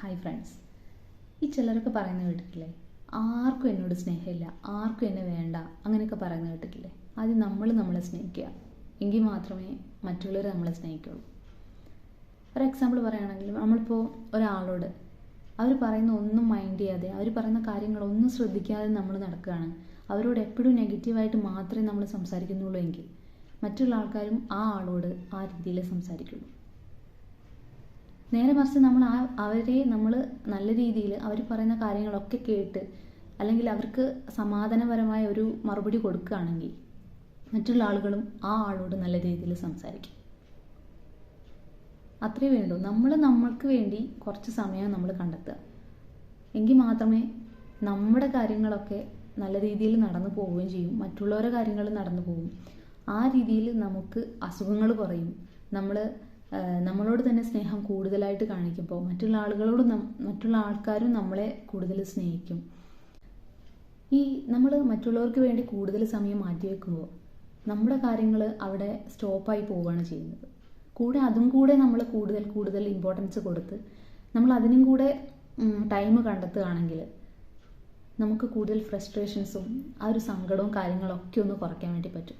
Hi friends ഈ ചിലരൊക്കെ പറയുന്ന കേട്ടിട്ടില്ലേ? ആർക്കും എന്നോട് സ്നേഹമില്ല ആർക്കും എന്നെ വേണ്ട അങ്ങനെയൊക്കെ പറയുന്ന കേട്ടിട്ടില്ലേ? ആദ്യം നമ്മൾ നമ്മളെ സ്നേഹിക്കുക. എങ്കിൽ മാത്രമേ മറ്റുള്ളവർ നമ്മളെ സ്നേഹിക്കുള്ളൂ. ഒരു എക്സാമ്പിൾ പറയുകയാണെങ്കിൽ നമ്മളിപ്പോൾ ഒരാളോട് അവർ പറയുന്ന ഒന്നും മൈൻഡ് ചെയ്യാതെ അവർ പറയുന്ന കാര്യങ്ങളൊന്നും ശ്രദ്ധിക്കാതെ നമ്മൾ നടക്കുകയാണ്. അവരോട് എപ്പോഴും നെഗറ്റീവായിട്ട് മാത്രമേ നമ്മൾ സംസാരിക്കുന്നുള്ളൂ എങ്കിൽ മറ്റുള്ള ആൾക്കാരും ആ ആളോട് ആ രീതിയിൽ സംസാരിക്കുള്ളൂ. നേരെ മറിച്ച് നമ്മൾ ആ അവരെ നമ്മൾ നല്ല രീതിയിൽ അവർ പറയുന്ന കാര്യങ്ങളൊക്കെ കേട്ട് അല്ലെങ്കിൽ അവർക്ക് സമാധാനപരമായ ഒരു മറുപടി കൊടുക്കുകയാണെങ്കിൽ മറ്റുള്ള ആളുകളും ആ ആളോട് നല്ല രീതിയിൽ സംസാരിക്കും. അത്രേ വേണ്ടൂ നമ്മൾ നമ്മൾക്ക് വേണ്ടി കുറച്ച് സമയം നമ്മൾ കണ്ടെത്തുക. എങ്കിൽ മാത്രമേ നമ്മുടെ കാര്യങ്ങളൊക്കെ നല്ല രീതിയിൽ നടന്നു പോവുകയും ചെയ്യും. മറ്റുള്ളവരുടെ കാര്യങ്ങൾ നടന്നു പോകും ആ രീതിയിൽ നമുക്ക് അസുഖങ്ങൾ കുറയും. നമ്മൾ നമ്മളോട് തന്നെ സ്നേഹം കൂടുതലായിട്ട് കാണിക്കുമ്പോൾ മറ്റുള്ള ആളുകളോട് മറ്റുള്ള ആൾക്കാരും നമ്മളെ കൂടുതൽ സ്നേഹിക്കും. ഈ നമ്മൾ മറ്റുള്ളവർക്ക് വേണ്ടി കൂടുതൽ സമയം മാറ്റിവെക്കുമ്പോൾ നമ്മുടെ കാര്യങ്ങൾ അവിടെ സ്റ്റോപ്പായി പോവുകയാണ് ചെയ്യുന്നത്. കൂടെ അതും കൂടെ നമ്മൾ കൂടുതൽ കൂടുതൽ ഇമ്പോർട്ടൻസ് കൊടുത്ത് നമ്മൾ അതിനും കൂടെ ടൈം കണ്ടെത്തുകയാണെങ്കിൽ നമുക്ക് കൂടുതൽ ഫ്രസ്ട്രേഷൻസും ആ ഒരു സങ്കടവും കാര്യങ്ങളൊക്കെ ഒന്ന് കുറയ്ക്കാൻ വേണ്ടി പറ്റും.